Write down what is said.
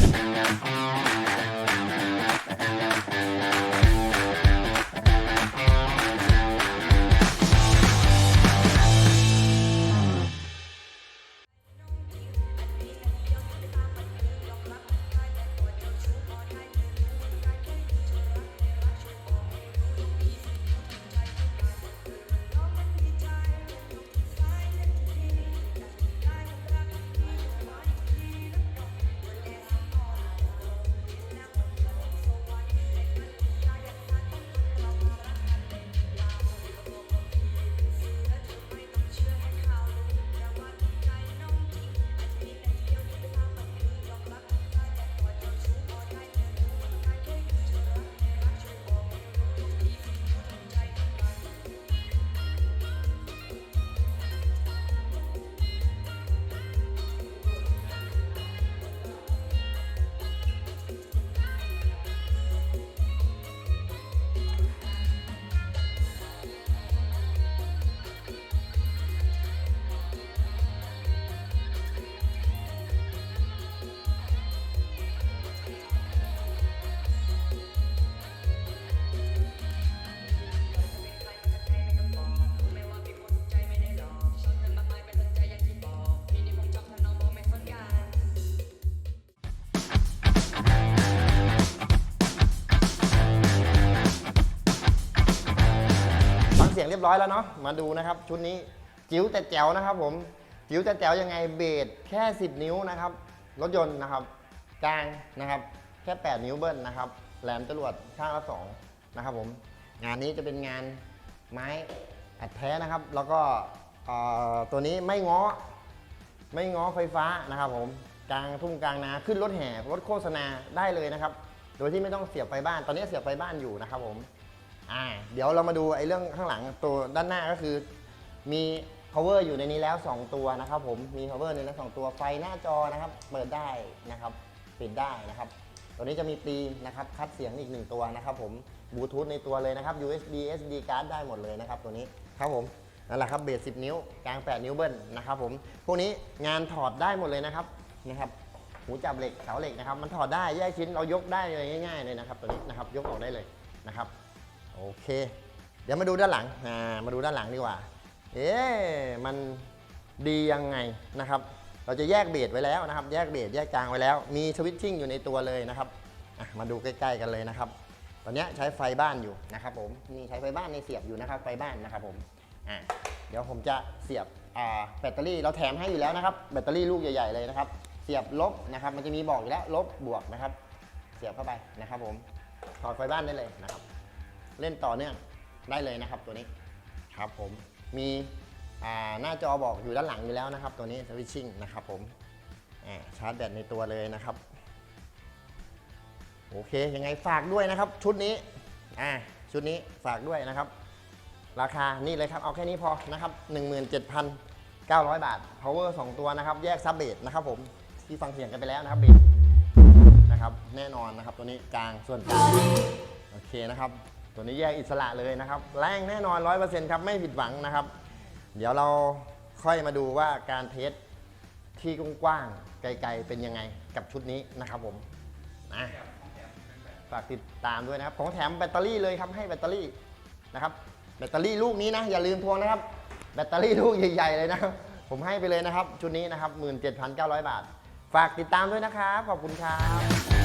laugh. เสียงเรียบร้อยแล้วเนาะมาดูนะครับ ชุดนี้จิ๋วแต่แจ๋วนะครับ ผมจิ๋วแต่แจ๋วยังไงเบสแค่ 10 นิ้วนะครับ รถยนต์นะครับ กลางนะครับ แค่ 8 นิ้วเบิ้ลนะครับแหลมจรวดข้างละ2นะครับผมงานนี้จะเป็นงานไม้อัดแท้นะครับ แล้วก็ตัวนี้ไม่ง้อไม่ง้อไฟฟ้านะครับผมกลางทุ่งกลางนาขึ้นรถแห่รถโฆษณาได้เลยนะครับ โดยที่ไม่ต้องเสียบไฟบ้าน ตอนนี้เสียบไฟบ้านอยู่นะครับผม อ่าเดี๋ยวเรามาดูไอ้เรื่องข้างหลังตัวด้านหน้าก็คือ มี power อยู่ในนี้แล้ว 2 ตัวนะครับผมมี power ในนั้นสองตัวไฟหน้าจอนะครับ เปิดได้นะครับปิดได้นะครับ ตัวนี้จะมีตีนะครับคัดเสียงอีกหนึ่งตัวนะครับผมบลูทูธในตัวเลยนะครับ USB SD card ได้หมดเลยนะครับ ตัวนี้ครับผมนั่นแหละครับเบส10 นิ้วกลาง 8 นิ้วเบิ้ลนะครับผมพวกนี้งานถอดได้หมดเลยนะครับนะครับหูจับเหล็กเสาเหล็กนะครับ มันถอดได้แยกชิ้นเรายกได้เลยง่ายๆเลยนะครับ ตัวนี้นะครับยกออกได้เลยนะครับ โอเค เดี๋ยวมาดูด้านหลังอ่ามาดูด้านหลังดีกว่า เอ๊ะมันดียังไงนะครับ เราจะแยกเบสไว้แล้วนะครับ แยกเบสแยกกลางไว้แล้ว มีสวิตชิ่งอยู่ในตัวเลยนะครับมาดูใกล้ ๆ กันเลยนะครับ ตอนนี้ใช้ไฟบ้านอยู่นะครับ ผม นี่ใช้ไฟบ้านในเสียบอยู่นะครับ ไฟบ้านนะครับผมอะเดี๋ยวผมจะเสียบแบตเตอรี่เราแถมให้อยู่แล้วนะครับ แบตเตอรี่ลูกใหญ่ๆเลยนะครับ เสียบลบนะครับ มันจะมีบอกอยู่แล้วลบบวกนะครับ เสียบเข้าไปนะครับ ผม ถอดไฟบ้านได้เลยนะครับ เล่นต่อเนื่องได้เลยนะครับตัวนี้ครับผมมีหน้าจอบอกอยู่ด้านหลังอยู่แล้วนะครับ ตัวนี้สวิตชิ่งนะครับผมชาร์จแบตในตัวเลยนะครับ โอเคยังไงฝากด้วยนะครับ ชุดนี้ชุดนี้ฝากด้วยนะครับ ราคานี่เลยครับ เอาแค่นี้พอนะครับ 17,900 บาท power 2 ตัวนะครับ แยกซับเบสนะครับผมที่ฟังเสียงกันไปแล้วนะครับเบสนะครับ แน่นอนนะครับตัวนี้กลางส่วนกลางโอเคนะครับ ตัวนี้แยกอิสระเลยนะครับ แรงแน่นอน 100%ครับ ไม่ผิดหวังนะครับ เดี๋ยวเราค่อยมาดูว่าการเทสที่กว้างๆไกลๆเป็นยังไงกับชุดนี้นะครับผมนะฝากติดตามด้วยนะครับ ของแถมแบตเตอรี่เลยครับให้แบตเตอรี่นะครับ แบตเตอรี่ลูกนี้นะ อย่าลืมทวงนะครับ แบตเตอรี่ลูกใหญ่ๆเลยนะ ผมให้ไปเลยนะครับ ชุดนี้นะครับ 17,900 บาท ฝากติดตามด้วยนะครับ ขอบคุณครับ